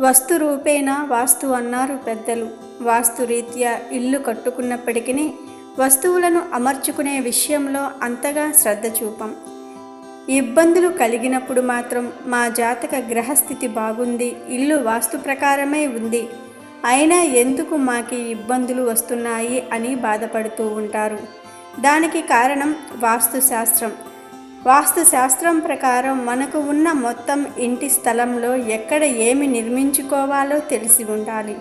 వస్తు రూపేణ వాస్తు అన్నారు పెద్దలు. వాస్తు రీత్యా ఇల్లు కట్టుకున్నప్పటికీ వస్తువులను అమర్చుకునే విషయంలో అంతగా శ్రద్ధ చూపం. ఇబ్బందులు కలిగినప్పుడు మాత్రం మా జాతక గ్రహస్థితి బాగుంది ఇల్లు వాస్తు ప్రకారమే ఉంది. అయినా ఎందుకు మాకి ఇబ్బందులు వస్తున్నాయి అని బాధపడుతూ ఉంటారు. దానికి కారణం వాస్తుశాస్త్రం వాస్తు శాస్త్రం ప్రకారం మనకు ఉన్న మొత్తం ఇంటి స్థలంలో ఎక్కడ ఏమి నిర్మించుకోవాలో తెలిసి ఉండాలి.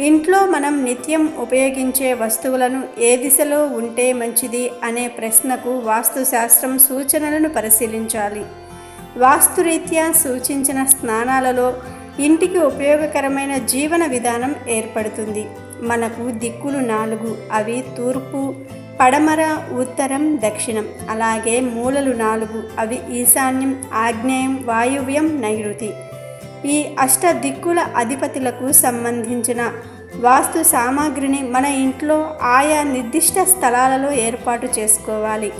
ఇంట్లో మనం నిత్యం ఉపయోగించే వస్తువులను ఏ దిశలో ఉంటే మంచిది అనే ప్రశ్నకు వాస్తు శాస్త్రం సూచనలను పరిశీలించాలి. వాస్తురీత్యా సూచించిన స్నానాలలో ఇంటికి ఉపయోగకరమైన జీవన విధానం ఏర్పడుతుంది. మనకు దిక్కులు నాలుగు అవి తూర్పు పడమర ఉత్తరం దక్షిణం. అలాగే మూలలు నాలుగు. అవి ఈశాన్యం ఆగ్నేయం వాయువ్యం నైరుతి. ఈ అష్ట దిక్కుల అధిపతులకు సంబంధించిన వాస్తు సామాగ్రిని మన ఇంట్లో ఆయా నిర్దిష్ట స్థలాలలో ఏర్పాటు చేసుకోవాలి.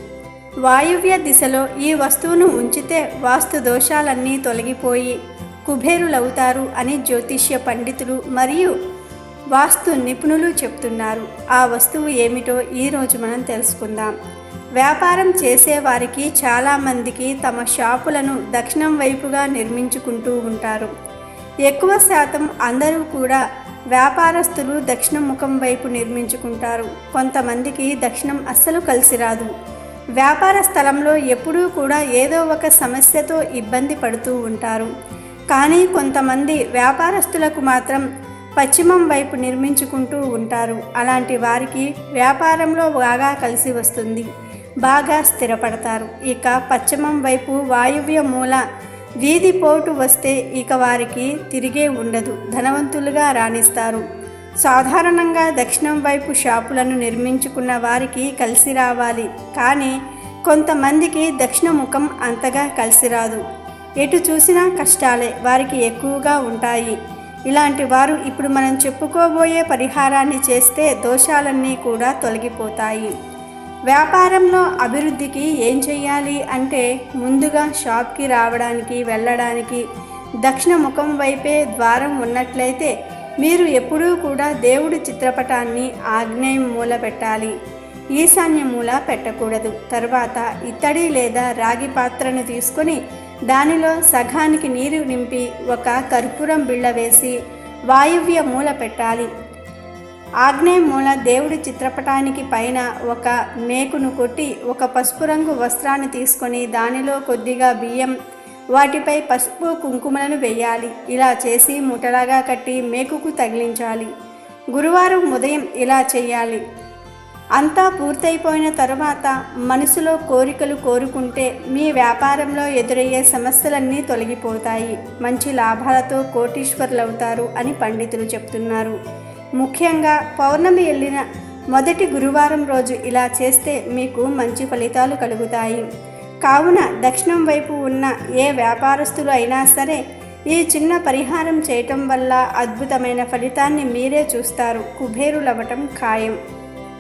వాయువ్య దిశలో ఈ వస్తువును ఉంచితే వాస్తు దోషాలన్నీ తొలగిపోయి కుబేరులవుతారు అని జ్యోతిష్య పండితులు మరియు వాస్తు నిపుణులు చెప్తున్నారు. ఆ వస్తువు ఏమిటో ఈరోజు మనం తెలుసుకుందాం. వ్యాపారం చేసేవారికి చాలామందికి తమ షాపులను దక్షిణం వైపుగా నిర్మించుకుంటూ ఉంటారు. ఎక్కువ శాతం అందరూ కూడా వ్యాపారస్తులు దక్షిణ ముఖం వైపు నిర్మించుకుంటారు. కొంతమందికి దక్షిణం అస్సలు కలిసి రాదు. వ్యాపార స్థలంలో ఎప్పుడూ కూడా ఏదో ఒక సమస్యతో ఇబ్బంది పడుతూ ఉంటారు. కానీ కొంతమంది వ్యాపారస్తులకు మాత్రం పశ్చిమం వైపు నిర్మించుకుంటూ ఉంటారు. అలాంటి వారికి వ్యాపారంలో బాగా కలిసి వస్తుంది. బాగా స్థిరపడతారు. ఇక పశ్చిమం వైపు వాయువ్య మూల వీధి పోటు వస్తే ఇక వారికి తిరిగే ఉండదు. ధనవంతులుగా రాణిస్తారు. సాధారణంగా దక్షిణం వైపు షాపులను నిర్మించుకున్న వారికి కలిసి రావాలి. కానీ కొంతమందికి దక్షిణ ముఖం అంతగా కలిసి రాదు. ఎటు చూసినా కష్టాలే. వారికి ఎక్కువగా ఉంటాయి. ఇలాంటి వారు ఇప్పుడు మనం చెప్పుకోబోయే పరిహారాన్ని చేస్తే దోషాలన్నీ కూడా తొలగిపోతాయి. వ్యాపారంలో అభివృద్ధికి ఏం చేయాలి అంటే ముందుగా షాప్కి రావడానికి వెళ్ళడానికి దక్షిణ ముఖం వైపే ద్వారం ఉన్నట్లయితే మీరు ఎప్పుడూ కూడా దేవుడి చిత్రపటాన్ని ఆగ్నేయం మూల పెట్టాలి. ఈశాన్య మూల పెట్టకూడదు. తర్వాత ఇత్తడి లేదా రాగి పాత్రను తీసుకొని దానిలో సగానికి నీరు నింపి ఒక కర్పూరం బిళ్ళ వేసి వాయువ్య మూల పెట్టాలి. ఆగ్నేయ మూల దేవుడి చిత్రపటానికి పైన ఒక మేకును కొట్టి ఒక పసుపు రంగు వస్త్రాన్ని తీసుకొని దానిలో కొద్దిగా బియ్యం వాటిపై పసుపు కుంకుమలను వేయాలి. ఇలా చేసి ముఠలాగా కట్టి మేకుకు తగిలించాలి. గురువారం ఉదయం ఇలా చేయాలి. అంతా పూర్తయిపోయిన తరువాత మనసులో కోరికలు కోరుకుంటే మీ వ్యాపారంలో ఎదురయ్యే సమస్యలన్నీ తొలగిపోతాయి. మంచి లాభాలతో కోటీశ్వరులవుతారు అని పండితులు చెప్తున్నారు. ముఖ్యంగా పౌర్ణమి వెళ్ళిన మొదటి గురువారం రోజు ఇలా చేస్తే మీకు మంచి ఫలితాలు కలుగుతాయి. కావున దక్షిణం వైపు ఉన్న ఏ వ్యాపారస్తులు అయినా సరే ఈ చిన్న పరిహారం చేయటం వల్ల అద్భుతమైన ఫలితాన్ని మీరే చూస్తారు. కుబేరులవ్వటం ఖాయం.